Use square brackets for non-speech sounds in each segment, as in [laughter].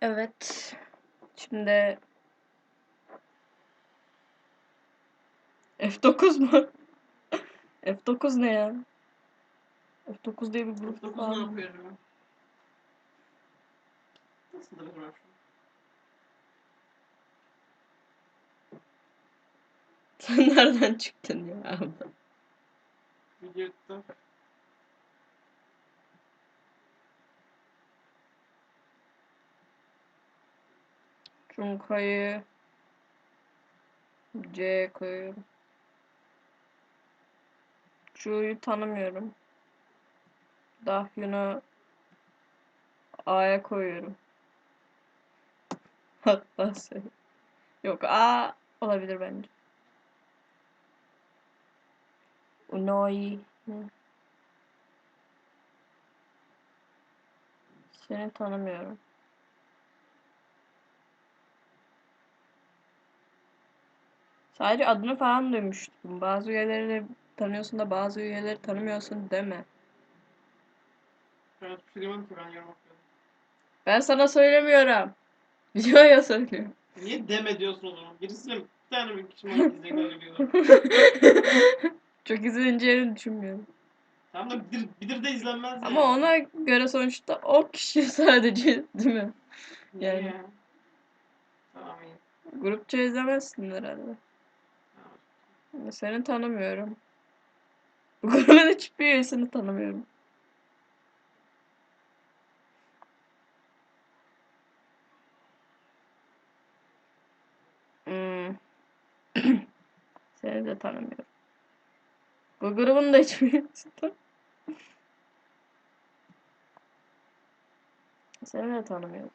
Evet. Şimdi F9 mu? [laughs] F9 ne ya? F9 diye bir grup 9 var ne mı? yapıyor acaba? An? [laughs] Sen nereden çıktın ya? Videoda Cunka'yı C koyuyorum. C'yu tanımıyorum. Dahyun'u A'ya koyuyorum. [laughs] Hatta şey. Yok A olabilir bence. Unoi. Hı. Seni tanımıyorum. Sadece adını falan duymuştum. Bazı üyeleri tanıyorsun da bazı üyeleri tanımıyorsun deme. ben hiçbir şey demedim ki ben yorum yapıyorum. Ben sana söylemiyorum. [laughs] Videoya söylüyorum. Niye deme diyorsun o zaman? Birisine bir tane bir kişi bana izleyecek öyle diyorlar. [laughs] Çok izleneceğini düşünmüyorum. Tamam da bidir, bidir de izlenmez yani. Ama ona göre sonuçta o kişi [laughs] sadece değil mi? Niye yani- ya? Tamam iyi. Grupça izlemezsin herhalde. Seni tanımıyorum. [laughs] Bu grubun hiçbir üyesini tanımıyorum. Hmm. [clears throat] Seni de tanımıyorum. Bu grubun da hiçbir üyesini tanımıyorum. Seni de tanımıyorum.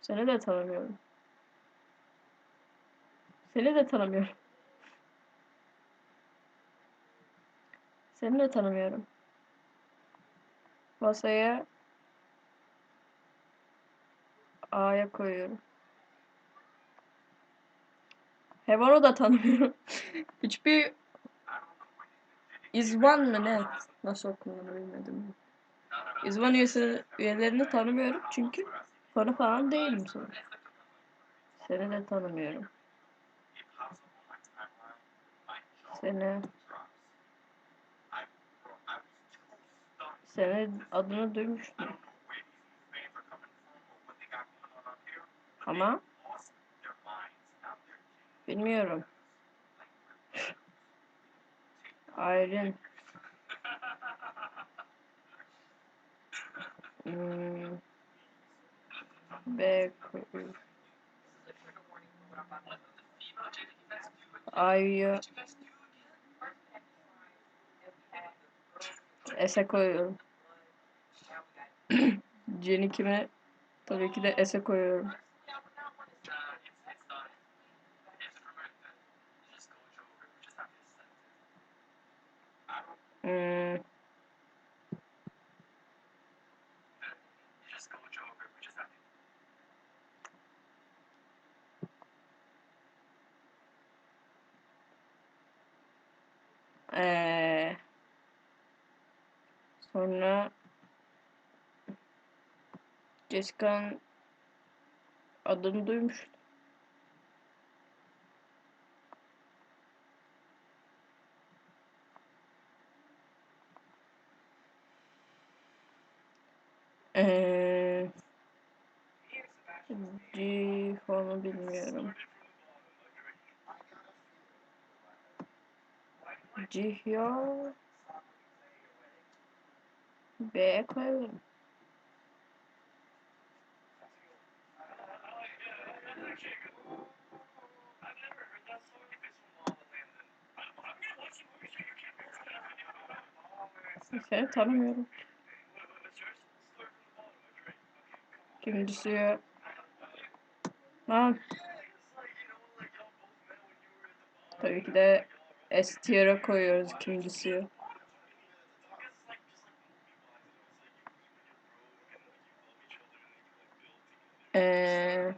Seni de tanımıyorum. Seni de tanımıyorum. Seni de tanımıyorum. Masaya A'ya koyuyorum. Hevan'ı da tanımıyorum. [laughs] Hiçbir İzvan mı ne? Nasıl okunduğunu bilmedim. İzvan üyesi, üyelerini tanımıyorum çünkü fanı falan değilim sonuçta. Seni de tanımıyorum. Seni senin adını duymuştum. Ama bilmiyorum. Aylin. Hmm. B koyuyorum. Ay'ı S'e koyuyorum. Jenny kime? Tabii ki de S'e koyuyorum. Hmm. Ee, sonra Jessica'nın adını duymuştum. Ee, Cihan'ı bilmiyorum. Cihya B'ye koyalım. Seni tanımıyorum. İkincisi Lan. Tabii ki de S tier'e koyuyoruz ikincisi. Ee,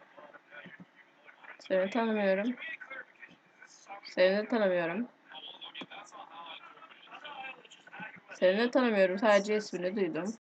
seni tanımıyorum. Seni de tanımıyorum. Seni de tanımıyorum. Sadece ismini duydum.